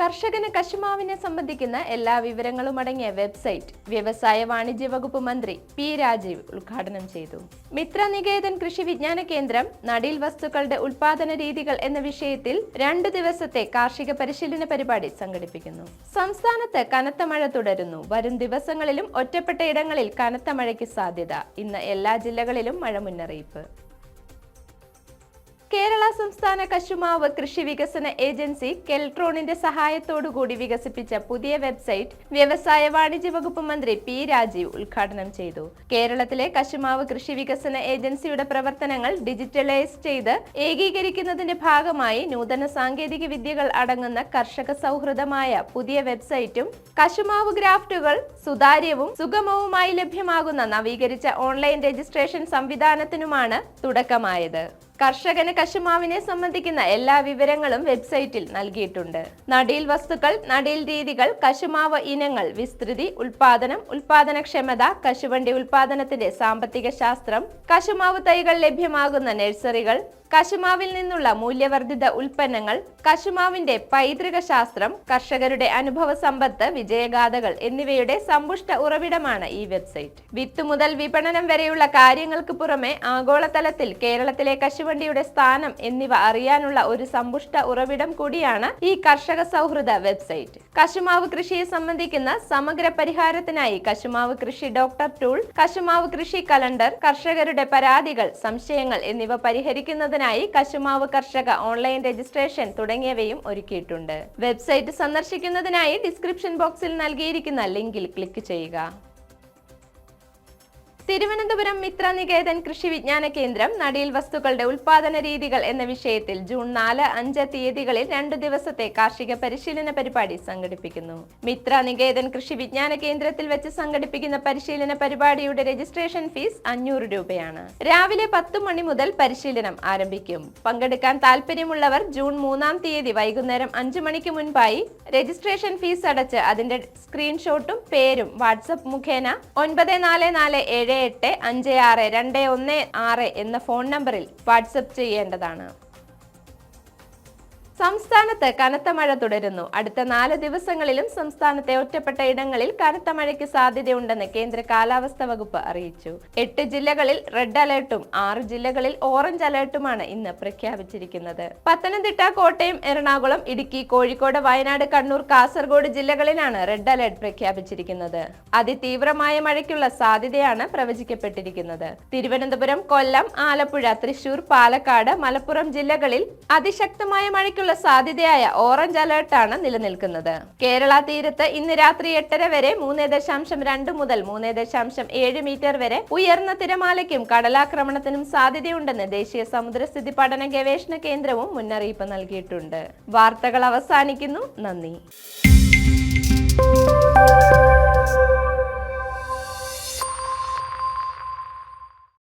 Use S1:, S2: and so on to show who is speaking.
S1: കർഷകന് കശുമാവിനെ സംബന്ധിക്കുന്ന എല്ലാ വിവരങ്ങളും അടങ്ങിയ വെബ്സൈറ്റ് വ്യവസായ വാണിജ്യ വകുപ്പ് മന്ത്രി പി രാജീവ് ഉദ്ഘാടനം ചെയ്തു മിത്ര നികേതൻ കൃഷി വിജ്ഞാന കേന്ദ്രം നടീൽ വസ്തുക്കളുടെ ഉൽപാദന രീതികൾ എന്ന വിഷയത്തിൽ രണ്ടു ദിവസത്തെ കാർഷിക പരിശീലന പരിപാടി സംഘടിപ്പിക്കുന്നു സംസ്ഥാനത്ത് കനത്ത മഴ തുടരുന്നു വരും ദിവസങ്ങളിലും ഒറ്റപ്പെട്ട ഇടങ്ങളിൽ കനത്ത മഴയ്ക്ക് സാധ്യത ഇന്ന് എല്ലാ ജില്ലകളിലും മഴ മുന്നറിയിപ്പ് സംസ്ഥാന കശുമാവ് കൃഷി വികസന ഏജൻസി കെൽട്രോണിന്റെ സഹായത്തോടുകൂടി വികസിപ്പിച്ച പുതിയ വെബ്സൈറ്റ് വ്യവസായ വാണിജ്യ വകുപ്പ് മന്ത്രി പി രാജീവ് ഉദ്ഘാടനം ചെയ്തു കേരളത്തിലെ കശുമാവ് കൃഷി വികസന ഏജൻസിയുടെ പ്രവർത്തനങ്ങൾ ഡിജിറ്റലൈസ് ചെയ്ത് ഏകീകരിക്കുന്നതിന്റെ ഭാഗമായി നൂതന സാങ്കേതിക വിദ്യകൾ അടങ്ങുന്ന കർഷക സൗഹൃദമായ പുതിയ വെബ്സൈറ്റും കശുമാവ് ഗ്രാഫ്റ്റുകൾ സുതാര്യവും സുഗമവുമായി ലഭ്യമാകുന്ന നവീകരിച്ച ഓൺലൈൻ രജിസ്ട്രേഷൻ സംവിധാനത്തിനുമാണ് തുടക്കമായത് കർഷകന് കശുമാവിനെ സംബന്ധിക്കുന്ന എല്ലാ വിവരങ്ങളും വെബ്സൈറ്റിൽ നൽകിയിട്ടുണ്ട് നടീൽ വസ്തുക്കൾ നടീൽ രീതികൾ കശുമാവ് ഇനങ്ങൾ വിസ്തൃതി ഉൽപാദനം ഉൽപാദനക്ഷമത കശുവണ്ടി ഉൽപാദനത്തിന്റെ സാമ്പത്തിക ശാസ്ത്രം കശുമാവ് തൈകൾ ലഭ്യമാകുന്ന നഴ്സറികൾ കശുമാവിൽ നിന്നുള്ള മൂല്യവർദ്ധിത ഉൽപ്പന്നങ്ങൾ കശുമാവിന്റെ പൈതൃക ശാസ്ത്രം കർഷകരുടെ അനുഭവ സമ്പത്ത് വിജയഗാഥകൾ എന്നിവയുടെ സമ്പുഷ്ട ഉറവിടമാണ് ഈ വെബ്സൈറ്റ് വിത്ത് മുതൽ വിപണനം വരെയുള്ള കാര്യങ്ങൾക്ക് പുറമെ ആഗോളതലത്തിൽ കേരളത്തിലെ കശുവ വണ്ടിയുടെ സ്ഥാനം എന്നിവ അറിയാനുള്ള ഒരു സമ്പുഷ്ട ഉറവിടം കൂടിയാണ് ഈ കർഷക സൗഹൃദ വെബ്സൈറ്റ് കശുമാവ് കൃഷിയെ സംബന്ധിക്കുന്ന സമഗ്ര പരിഹാരത്തിനായി കശുമാവ് കൃഷി ഡോക്ടർ ടൂൾ കശുമാവ് കൃഷി കലണ്ടർ കർഷകരുടെ പരാതികൾ സംശയങ്ങൾ എന്നിവ പരിഹരിക്കുന്നതിനായി കശുമാവ് കർഷക ഓൺലൈൻ രജിസ്ട്രേഷൻ തുടങ്ങിയവയും ഒരുക്കിയിട്ടുണ്ട് വെബ്സൈറ്റ് സന്ദർശിക്കുന്നതിനായി ഡിസ്ക്രിപ്ഷൻ ബോക്സിൽ നൽകിയിരിക്കുന്ന ലിങ്കിൽ ക്ലിക്ക് ചെയ്യുക തിരുവനന്തപുരം നികേതൻ കൃഷി വിജ്ഞാന കേന്ദ്രം നടീൽ വസ്തുക്കളുടെ ഉൽപാദന രീതികൾ എന്ന വിഷയത്തിൽ ജൂൺ നാല് അഞ്ച് തീയതികളിൽ രണ്ടു ദിവസത്തെ കാർഷിക പരിശീലന പരിപാടി സംഘടിപ്പിക്കുന്നു നികേതൻ കൃഷി വിജ്ഞാന കേന്ദ്രത്തിൽ വെച്ച് സംഘടിപ്പിക്കുന്ന പരിശീലന പരിപാടിയുടെ രജിസ്ട്രേഷൻ ഫീസ് അഞ്ഞൂറ് രൂപയാണ് രാവിലെ പത്ത് മണി മുതൽ പരിശീലനം ആരംഭിക്കും പങ്കെടുക്കാൻ താല്പര്യമുള്ളവർ ജൂൺ മൂന്നാം തീയതി വൈകുന്നേരം അഞ്ചു മണിക്ക് മുൻപായി രജിസ്ട്രേഷൻ ഫീസ് അടച്ച് അതിന്റെ സ്ക്രീൻഷോട്ടും പേരും വാട്സപ്പ് മുഖേന ഒൻപത് നാല് നാല് ഏഴ് എട്ട് അഞ്ച് ആറ് രണ്ട് ഒന്ന് ആറ് എന്ന ഫോൺ നമ്പറിൽ വാട്സപ്പ് ചെയ്യേണ്ടതാണ് സംസ്ഥാനത്ത് കനത്ത മഴ തുടരുന്നു അടുത്ത നാല് ദിവസങ്ങളിലും സംസ്ഥാനത്തെ ഒറ്റപ്പെട്ട ഇടങ്ങളിൽ കനത്ത മഴയ്ക്ക് സാധ്യതയുണ്ടെന്ന് കേന്ദ്ര കാലാവസ്ഥ വകുപ്പ് അറിയിച്ചു എട്ട് ജില്ലകളിൽ റെഡ് അലേർട്ടും ആറ് ജില്ലകളിൽ ഓറഞ്ച് അലേർട്ടുമാണ് ഇന്ന് പ്രഖ്യാപിച്ചിരിക്കുന്നത് പത്തനംതിട്ട കോട്ടയം എറണാകുളം ഇടുക്കി കോഴിക്കോട് വയനാട് കണ്ണൂർ കാസർഗോഡ് ജില്ലകളിലാണ് റെഡ് അലേർട്ട് പ്രഖ്യാപിച്ചിരിക്കുന്നത് അതിതീവ്രമായ മഴയ്ക്കുള്ള സാധ്യതയാണ് പ്രവചിക്കപ്പെട്ടിരിക്കുന്നത് തിരുവനന്തപുരം കൊല്ലം ആലപ്പുഴ തൃശൂർ പാലക്കാട് മലപ്പുറം ജില്ലകളിൽ അതിശക്തമായ മഴയ്ക്കുള്ള മഴയ്ക്കുള്ള സാധ്യതയായ ഓറഞ്ച് അലേർട്ടാണ് നിലനിൽക്കുന്നത് കേരള തീരത്ത് ഇന്ന് രാത്രി എട്ടര വരെ മൂന്ന് ദശാംശം രണ്ട് മുതൽ മൂന്ന് ദശാംശം ഏഴ് മീറ്റർ വരെ ഉയർന്ന തിരമാലയ്ക്കും കടലാക്രമണത്തിനും സാധ്യതയുണ്ടെന്ന് ദേശീയ സമുദ്രസ്ഥിതി പഠന ഗവേഷണ കേന്ദ്രവും മുന്നറിയിപ്പ് നൽകിയിട്ടുണ്ട് വാർത്തകൾ അവസാനിക്കുന്നു നന്ദി